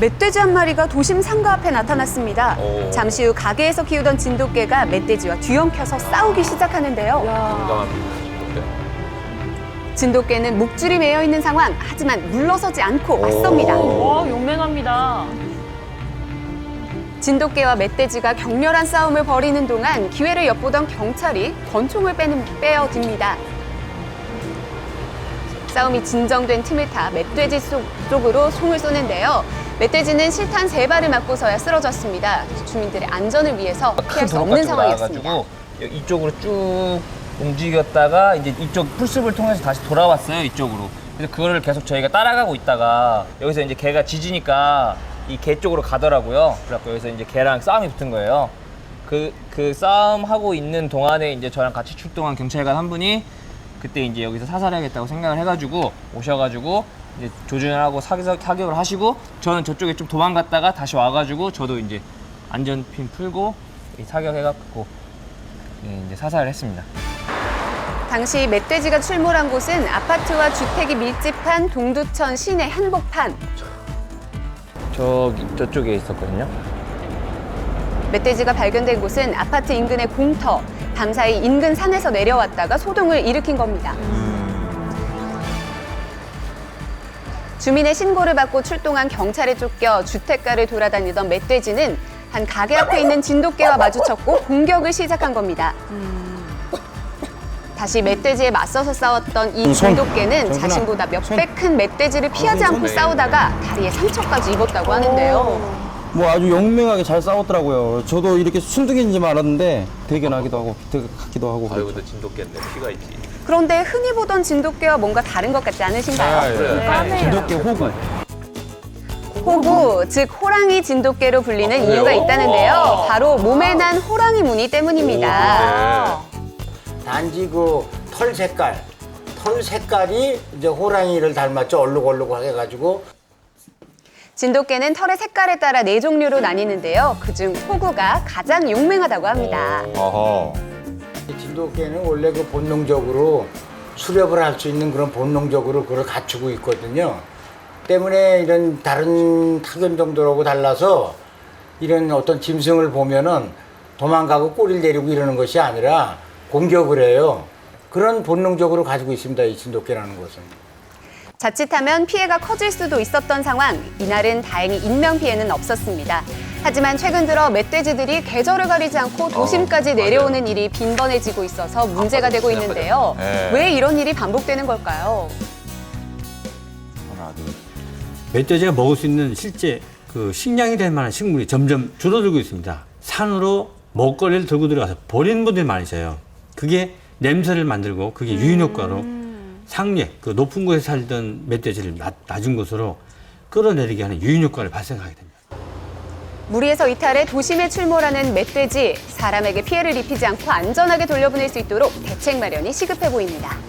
멧돼지 한 마리가 도심 상가 앞에 나타났습니다. 오. 잠시 후 가게에서 키우던 진돗개가 멧돼지와 뒤엉켜서 싸우기 시작하는데요. 진돗개. 진돗개는 목줄이 매여 있는 상황, 하지만 물러서지 않고 맞섭니다. 와, 용맹합니다. 진돗개와 멧돼지가 격렬한 싸움을 벌이는 동안 기회를 엿보던 경찰이 권총을 빼는, 빼어듭니다. 싸움이 진정된 틈을 타 멧돼지 속- 쪽으로 총을 쏘는데요. 멧돼지는 실탄 세 발을 맞고서야 쓰러졌습니다. 주민들의 안전을 위해서 큰 피할 수 없는 쪽 상황이었습니다. 나와가지고 이쪽으로 쭉 움직였다가 이제 이쪽 풀숲을 통해서 다시 돌아왔어요 이쪽으로. 그래서 그거를 계속 저희가 따라가고 있다가 여기서 이제 개가 짖으니까 이 개 쪽으로 가더라고요. 그래갖고 여기서 이제 개랑 싸움이 붙은 거예요. 그, 그 싸움 하고 있는 동안에 이제 저랑 같이 출동한 경찰관 한 분이 그때 이제 여기서 사살해야겠다고 생각을 해가지고 오셔가지고 이제 조준을 하고 사격, 사격을 하시고 저는 저쪽에 좀 도망갔다가 다시 와가지고 저도 이제 안전핀 풀고 이 사격해갖고 예, 이제 사살을 했습니다. 당시 멧돼지가 출몰한 곳은 아파트와 주택이 밀집한 동두천 시내 한복판. 저기 저쪽에 있었거든요. 멧돼지가 발견된 곳은 아파트 인근의 공터. 밤사이 인근 산에서 내려왔다가 소동을 일으킨 겁니다. 주민의 신고를 받고 출동한 경찰에 쫓겨 주택가를 돌아다니던 멧돼지는 한 가게 앞에 있는 진돗개와 마주쳤고 공격을 시작한 겁니다. 다시 멧돼지에 맞서서 싸웠던 이 손. 진돗개는 정순아. 자신보다 몇배큰 멧돼지를 피하지 않고 손. 싸우다가 다리에 상처까지 입었다고 하는데요. 뭐 아주 용맹하게 잘 싸웠더라고요. 저도 이렇게 순둥이인지 알았는데 대견하기도 하고 비슷하기도 하고 그렇죠. 근데 진돗개인데 피가 있지. 그런데 흔히 보던 진돗개와 뭔가 다른 것 같지 않으신가요? 그래. 까매요. 진돗개 호구. 호구, 즉 호랑이 진돗개로 불리는 이유가 있다는데요. 바로 몸에 난 호랑이 무늬 때문입니다. 단지 그 털 색깔, 털 색깔이 이제 호랑이를 닮았죠. 얼룩얼룩 해가지고 진돗개는 털의 색깔에 따라 네 종류로 나뉘는데요. 그중 호구가 가장 용맹하다고 합니다. 이 진돗개는 원래 그 본능적으로 수렵을 할 수 있는 그런 본능적으로 그걸 갖추고 있거든요. 때문에 이런 다른 타견종들하고 달라서 이런 어떤 짐승을 보면은 도망가고 꼬리를 내리고 이러는 것이 아니라 공격을 해요. 그런 본능적으로 가지고 있습니다. 이 진돗개라는 것은. 자칫하면 피해가 커질 수도 있었던 상황. 이날은 다행히 인명 피해는 없었습니다. 하지만 최근 들어 멧돼지들이 계절을 가리지 않고 도심까지 내려오는 일이 빈번해지고 있어서 문제가 되고 있는데요. 왜 이런 일이 반복되는 걸까요? 멧돼지가 먹을 수 있는 실제 그 식량이 될 만한 식물이 점점 줄어들고 있습니다. 산으로 먹거리를 들고 들어가서 버리는 분들이 많으세요. 그게 냄새를 만들고 그게 유인 효과로 상례 그 높은 곳에 살던 멧돼지를 낮, 낮은 곳으로 끌어내리게 하는 유인 효과를 발생하게 됩니다. 무리에서 이탈해 도심에 출몰하는 멧돼지, 사람에게 피해를 입히지 않고 안전하게 돌려보낼 수 있도록 대책 마련이 시급해 보입니다.